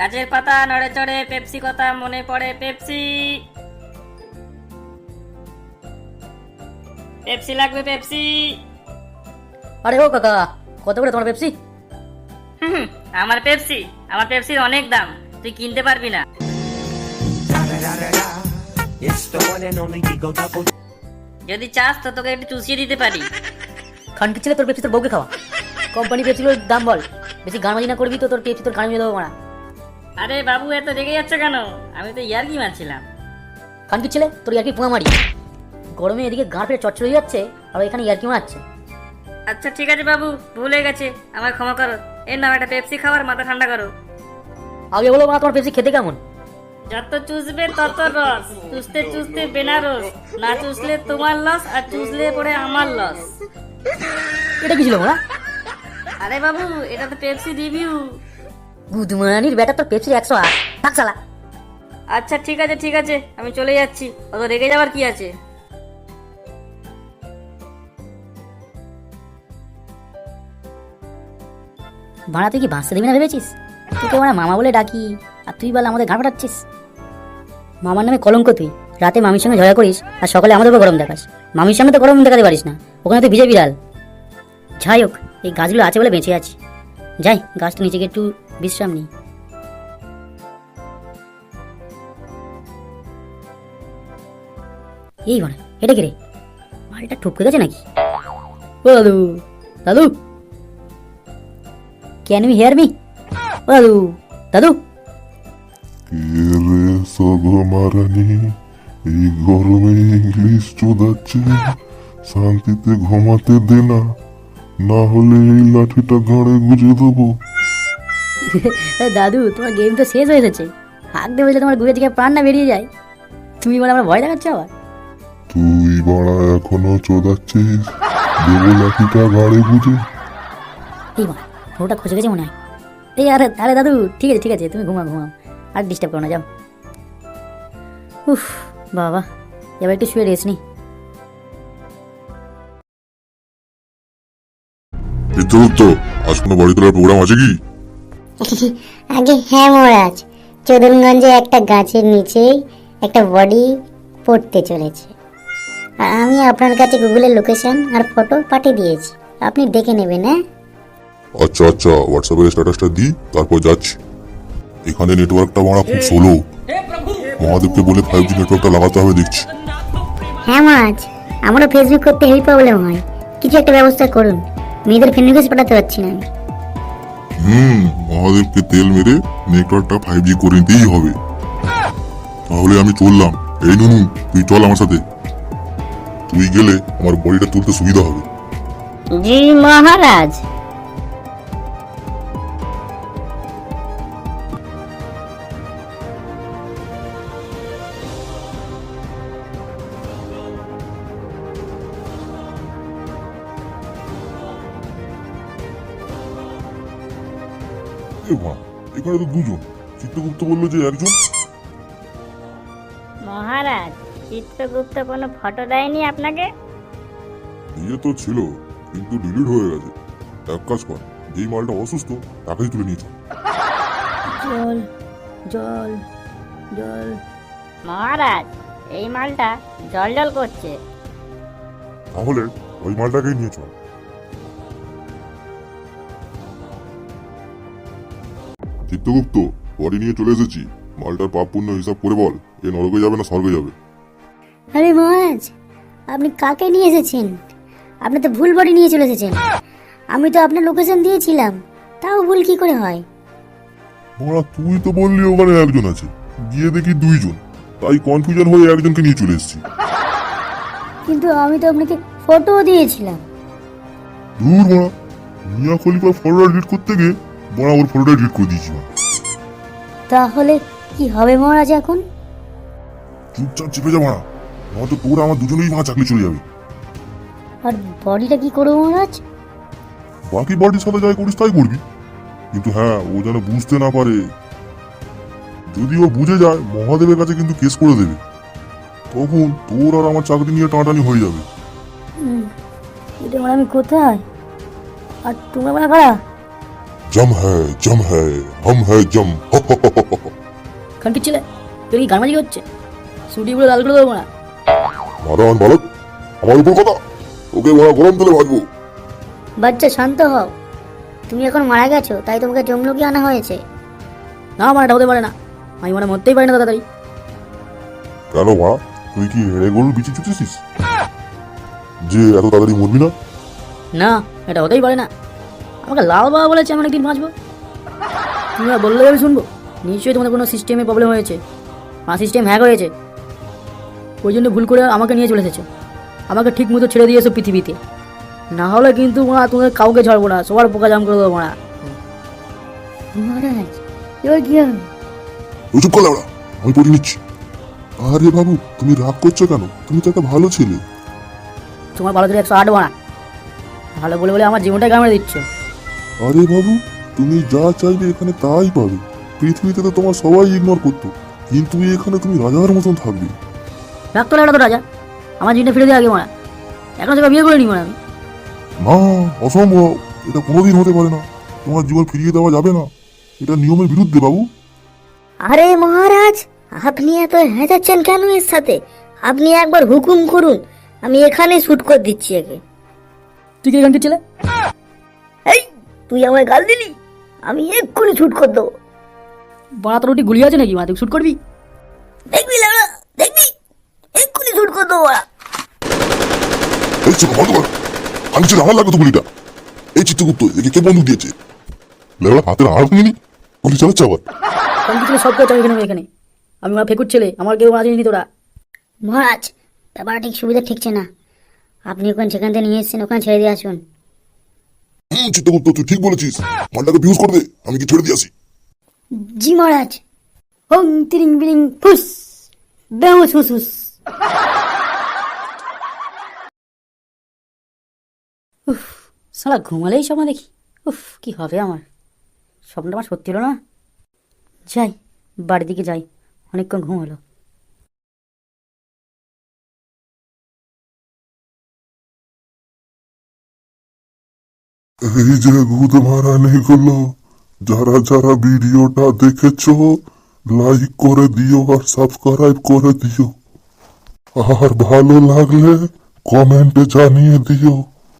গাছের পাতা নড়ে চড়ে পেপসি কথা মনে পড়ে পেপসি। পেপসি লাগবে পেপসি। আরে ও কাকা কত করে তোমার পেপসি? হুম, আমার পেপসি আমার পেপসির অনেক দাম তুই কিনতে পারবি না. যদি চাস তো তোকে একটু চুষিয়ে দিতে পারি। খানকি ছেলে তোর পেপসি তোর বউকে খাওয়া। কোম্পানি পেপসিগুলোর দাম বল। বেশি গানবাজি না করবি তো তোর পেপসি তোর গান মেয়ে দেবো মারা। আরে বাবু এত রেগে যাচ্ছে কেন? আমি তো ইয়ার কি মারছিলাম। খানকি ছেলে তোর ইয়ার্কি পুঙা মারি। গরমে এদিকে গাঁ ফেলে চচ্চড় হয়ে যাচ্ছে আর এখানে ইয়ার্কি মারছে আচ্ছা ঠিক আছে বাবু ভুল গেছে আমায় ক্ষমা করো। এর নাম একটা পেপসি খাওয়ার মাথা ঠান্ডা করো। আগে বলো মা তোমার পেপসি খেতে কেমন? যত চুষবে তত রস চুষতে চুষতে বেনারস। না চুষলে তোমার লস আর চুষলে পরে আমার লস। এটা কি ছিল আরে বাবু এটা তো পেপসি রিভিউ গুদমানির বেটা তোর পেপসি একশো আট। থাক শালা। আচ্ছা ঠিক আছে ঠিক আছে আমি চলে যাচ্ছি। অত রেগে যাওয়ার কি আছে? ভাড়া তুই কি বাঁচতে দিবি না ভেবেছিস? তোকে আমরা মামা বলে ডাকি আর তুই বলে আমাদের ঘাট ফাটাচ্ছিস মামার নামে কলঙ্ক তুই। রাতে মামির সঙ্গে ঝগড়া করিস আর সকালে আমাদের উপর গরম দেখাস। মামির সামনে তো গরম দেখাতে পারিস না ওখানে তুই ভিজে বিড়াল। যাই হোক এই গাছগুলো আছে বলে বেঁচে আছি। যাই গাছটা নিচে একটু বিশ্রাম নিই। এই মানে এটা কি রে? মালটা ঠুপকে গেছে নাকি? দাদু দাদু। ক্যান ইউ হিয়ার মি ও দাদু দাদু। রে সগমারানি এই গরমে ইংলিশ চোদাচ্ছে। শান্তিতে ঘুমাতে দে না। হলে এই লাঠিটা ঘাড়ে গুজে দেবো। দাদু তোমার গেম তো শেষ হয়ে গেছে। হাঁক দেবে তোমার গুয়ে থেকে প্রাণ না বেরিয়ে যায়। তুমি বলে আমার ভয় দেখাচ্ছ আবার। তুই বাড়া এখনও চোদাচ্ছিস? দেবো লাঠিটা ঘাড়ে গুজে এই মা ওটা খসে গেছে মনে হয়। এই আরে আরে দাদু ঠিক আছে ঠিক আছে তুমি ঘুমাও ঘুমাও। আর ডিস্টার্ব করো না যাও। উফ বাবা এবার একটু শুয়ে রেস্ট নি। চিত্রগুপ্ত আজ কোনো বাড়ি তোলার প্রোগ্রাম আছে কি? আগে হ্যাঁ মহারাজ চোদনগঞ্জে একটা গাছের নিচেই একটা বডি পড়তে চলেছে। আর আমি আপনার কাছে গুগলের লোকেশন আর ফটো পাঠিয়ে দিয়েছি। আপনি দেখে নেবেন হ্যাঁ? আচ্ছা আচ্ছা হোয়াটসঅ্যাপের স্ট্যাটাসটা দিই তারপর যাচ্ছি। এখানে নেটওয়ার্কটা মারা খুব স্লো মহাদেবকে বলে ফাইভ জি নেটওয়ার্কটা লাগাতে হবে দেখছি। হ্যাঁ মহারাজ আমারও ফেসবুক করতে হেভি প্রবলেম হয়। কিছু একটা ব্যবস্থা করুন। মেয়েদের ফ্রেন্ড রিকোয়েস্ট পাঠাতে পারছি না আমি। হুম, মহাদেবকে তেল মেরে নেটওয়ার্কটা ফাইভ জি করে নিতেই হবে। তাহলে আমি চললাম। এই নুনু, তুই চল আমার সাথে। তুই গেলে আমার বডিটা তুলতে সুবিধা হবে। জি মহারাজ। এ মা এখানে তো দুজন। চিত্রগুপ্ত বলল যে একজন। মহারাজ চিত্রগুপ্ত কোনো ফটো দেয়নি আপনাকে? ইয়ে তো ছিল কিন্তু ডিলিট হয়ে গেছে। এক কাজ কর যেই মালটা অসুস্থ তাকেই তুলে নিয়ে চল জল জল জল। মহারাজ এই মালটা জল জল করছে। তাহলে ওই মালটাকেই নিয়ে চল। চিত্রগুপ্ত বডি নিয়ে চলে এসেছি। মালটার পাপ পুণ্য হিসাব করে বল এ নরকে যাবে না স্বর্গে যাবে। আরে মহারাজ আপনি কাকে নিয়ে এসেছেন? আপনি তো ভুল বডি নিয়ে চলে এসেছেন। আমি তো আপনার লোকেশন দিয়েছিলাম তাও ভুল কি করে হয়? বড়া তুই তো বললি ওখানে একজন আছে গিয়ে দেখি দুইজন। তাই কনফিউশন হয়ে একজনকে নিয়ে চলে এসেছি। কিন্তু আমি তো আপনাকে ফটো দিয়েছিলাম। দূর বড়া মিয়া খলিফার ফটোটা ডিলিট করতে গিয়ে বড়া ওর ফটোটা ডিলিট করে দিয়েছি তাহলে কি হবে মহারাজ এখন? চুপচাপ চেপে যা বড়া নয়তো তোর আমার দুজনেই ভাঙা চাকরি চলে যাবে। আর বডিটা কি করব মহারাজ? বাকি বাড়ির সাথে যাই করিস তাই করবি। কিন্তু হ্যাঁ ও যেন বুঝতে না পারে। যদি ও বুঝে যায় মহাদেবের কাছে কিন্তু কেস করে দেবে। তখন তোর আর আমার চাকরি নিয়ে টানাটানি হয়ে যাবে। এটা আমি কোথায়? আর তোমরা কারা? জম হ্যায় জম হ্যায় হম হ্যায় জম খানকির ছেলে তোর কি গানমাজি হচ্ছে? ছুটি পুরো লাল করে দেবো না। মারান বালক আমার উপর কথা। ওকে ওরা গরম তেলে ভাজবো। বাচ্চা শান্ত হও। তুমি এখন মারা গেছো তাই তোমাকে জমলুকি আনা হয়েছে? না মারাটা হতে পারে না। আমি মানে মরতেই পারি না তাড়াতাড়ি। কেন মা? তুই কি হেড়ে গরুর বিচি চুচেছিস? যে এত তাড়াতাড়ি মরবি না? না এটা হতেই পারে না। আমাকে লাল বাবা বলেছে আমি একদিন বাঁচবো তুমি আর বললে আমি শুনব। নিশ্চয়ই তোমাদের কোনো সিস্টেমে প্রবলেম হয়েছে। আমার সিস্টেম হ্যাক হয়েছে। ওই জন্য ভুল করে আমাকে নিয়ে চলে এসেছ। আমাকে ঠিক মতো ছেড়ে দিয়েছ পৃথিবীতে। না হলে কিন্তু মা তোমাদের কাউকে ছাড়বো না। সবার পোকা জাম করে দেবো না মহারাজ এবার কি হবে? চুপ করলে ওরা আমি পড়ে নিচ্ছি। আরে বাবু তুমি রাগ করছ কেন? তুমি তো একটা ভালো ছেলে। তোমার ভালো করে একশো আট বানা। ভালো বলে বলে আমার জীবনটা কামড়ে দিচ্ছ। আরে বাবু তুমি যা চাইবে এখানে তাই পাবে। পৃথিবীতে তো তোমার সবাই ইগনোর করতো কিন্তু এখানে তুমি রাজার মতন থাকবে। রাখতো লাগল তো রাজা। আমার জীবনটা ফিরে দিয়ে আগে মারা। এখন সেটা বিয়ে করে নি মারা আমি। না অসম্ভব। এটা কোনোদিন হতে পারে না। তোমার জীবন ফিরিয়ে দেওয়া যাবে না। এটা নিয়মের বিরুদ্ধে বাবু। আরে মহারাজ আপনি এত হেঁচাচ্ছেন কেন এর সাথে? আপনি একবার হুকুম করুন আমি এখানে শুট করে দিচ্ছি একে। তুই কি এখানকার ছেলে? এই তুই আমায় গাল দিলি? আমি এক্ষুনি শুট করে দেবো। বড়া তোর রুটি গুলি আছে নাকি? মা তুই শুট করবি? দেখবি লাউড়া দেখবি? এক্ষুনি শুট করে দেবো ওরা। এই ছিল বন্ধ কর। আমি ছিল আমার লাগতো গুলিটা। এই চিত্রগুপ্ত একে কে বন্দুক দিয়েছে? লেবলা হাতের ভেঙেনি গুলি চালাচ্ছে আবার। কোন কিছু সব করছে আমি এখানে এখানে। আমি আমার ফেকুর ছেলে আমার কেউ মারা নি তোরা। মহারাজ ব্যাপারটা ঠিক সুবিধা ঠিকছে না। আপনি ওখানে সেখান থেকে নিয়ে এসেছেন ওখানে ছেড়ে দিয়ে আসুন। হুম তুই ঠিক বলেছিস। মালটাকে করে দে, আমি কি ছেড়ে দিয়ে আসি? জি মহারাজ। তিরিং বিরিং ফুস। হুস সালা ঘুমালেই স্বপ্ন দেখি। উফ, কি হবে আমার? স্বপ্নটা আমার সত্যি হলো না? যাই, বাড়ির দিকে যাই। অনেকক্ষণ ঘুম হলো। এই যে গুদ মারানি গুলো যারা যারা ভিডিওটা দেখেছ লাইক করে দিও আর সাবস্ক্রাইব করে দিও। আর ভালো লাগলে কমেন্টে জানিয়ে দিও।